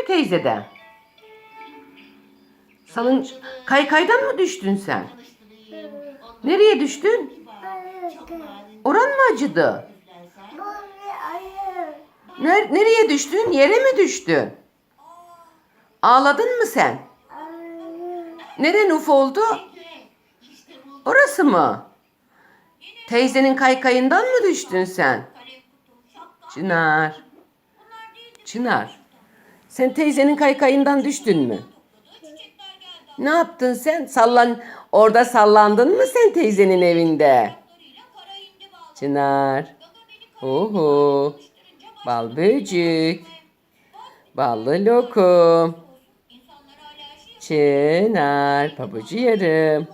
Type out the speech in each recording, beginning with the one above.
mü teyzeden? Salın kaykaydan mı düştün sen? Nereye düştün? Oran mı acıdı? Ner- nereye düştün? Yere mi düştün? Ağladın mı sen? Neren uf oldu? Orası mı? Teyzenin kaykayından mı düştün sen? Çınar. Çınar. Sen teyzenin kaykayından düştün mü? Ne yaptın sen? Sallan orada sallandın mı sen teyzenin evinde? Çınar. Oho. Bal böcük. Ballı lokum. Çınar. Pabucu yarım.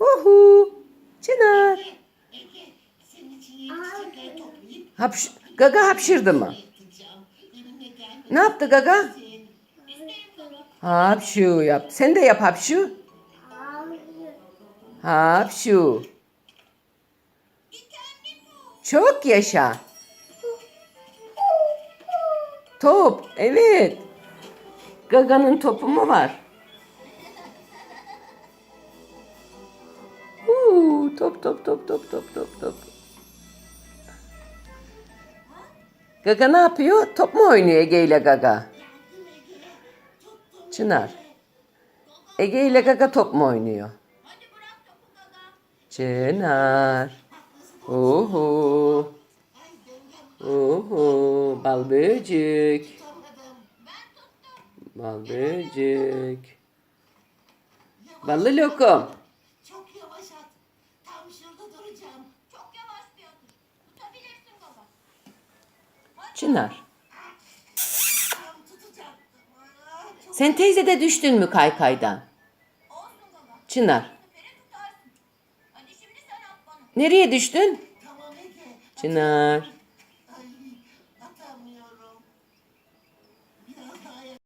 Uhu. Çınar. Hapş Gaga hapşırdı mı? Ne yaptı Gaga? Hapşu yap. Sen de yap hapşu. Hapşu. Çok yaşa. Top. Evet. Gaga'nın topu mu var? Uuu, top top top top top top top. Gaga ne yapıyor? Top mu oynuyor Ege ile Gaga? Çınar. Ege ile Gaga top mu oynuyor? Çınar. Oho. Oho. Bal böcek. Bal böcek. Ballı lokum. Çınar. Sen teyze de düştün mü kaykaydan? Çınar. Nereye düştün? Çınar.